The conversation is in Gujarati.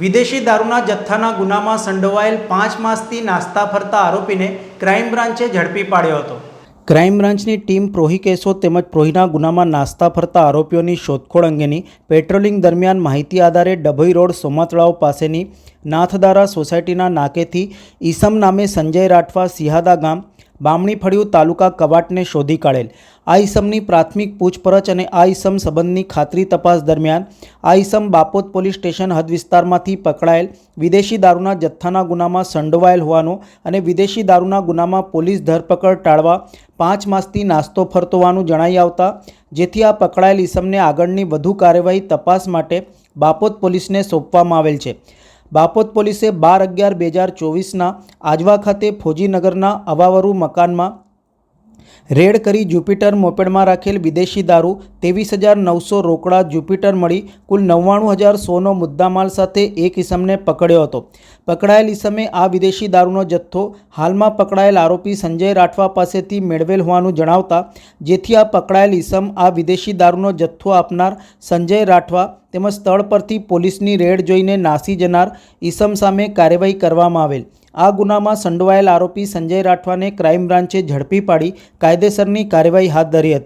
વિદેશી દારૂના જથ્થાના ગુનામાં સંડોવાયેલ પાંચ માસથી નાસ્તા ફરતા આરોપીને ક્રાઇમ બ્રાન્ચે ઝડપી પાડ્યો હતો. ક્રાઇમ બ્રાન્ચની ટીમ પ્રોહી કેસો તેમજ પ્રોહીના ગુનામાં નાસ્તા ફરતા આરોપીઓની શોધખોળ અંગેની પેટ્રોલિંગ દરમિયાન માહિતી આધારે ડભોઈ રોડ સોમાતળાવ પાસેની નાથદારા સોસાયટીના નાકેથી ઈસમ નામે સંજય રાઠવા સિહાદા ગામ બામણી ફળિયું તાલુકા કવાટને શોધી કાઢેલ. આ ઇસમની પ્રાથમિક પૂછપરછ અને આ ઇસમ સંબંધની ખાતરી તપાસ દરમિયાન આ ઇસમ બાપોદ પોલીસ સ્ટેશન હદ વિસ્તારમાંથી પકડાયેલ વિદેશી દારૂના જથ્થાના ગુનામાં સંડોવાયેલ હોવાનો અને વિદેશી દારૂના ગુનામાં પોલીસ ધરપકડ ટાળવા પાંચ માસથી નાસ્તો ફરતો હોવાનું જણાઈ આવતા, જેથી આ પકડાયેલ ઈસમને આગળની વધુ કાર્યવાહી તપાસ માટે બાપોદ પોલીસને સોંપવામાં આવેલ છે. બાપોદ પોલીસે બાર અગિયાર બે હજાર ચોવીસના આજવા ખાતે ફોજીનગરના અવાવરુ મકાનમાં રેડ કરી જુપિટર મોપેડમાં રાખેલ વિદેશી દારૂ ત્રેવીસ હજાર નવસો રોકડા જુપિટર મળી કુલ નવ્વાણું હજાર સોનો મુદ્દામાલ સાથે એક ઈસમને પકડ્યો હતો. પકડાયેલ ઈસમે આ વિદેશી દારૂનો જથ્થો હાલમાં પકડાયેલ આરોપી સંજય રાઠવા પાસેથી મેળવેલ હોવાનું જણાવતા, જેથી આ પકડાયેલ ઈસમ આ વિદેશી દારૂનો જથ્થો આપનાર સંજય રાઠવા તેમજ સ્થળ પરથી પોલીસની રેડ જોઈને નાસી જનાર ઈસમ સામે કાર્યવાહી કરવામાં આવેલ. આ ગુનામાં સંડોવાયેલ આરોપી સંજય રાઠવાને ક્રાઇમ બ્રાન્ચે ઝડપી પાડી કાયદેસરની કાર્યવાહી હાથ ધરી હતી.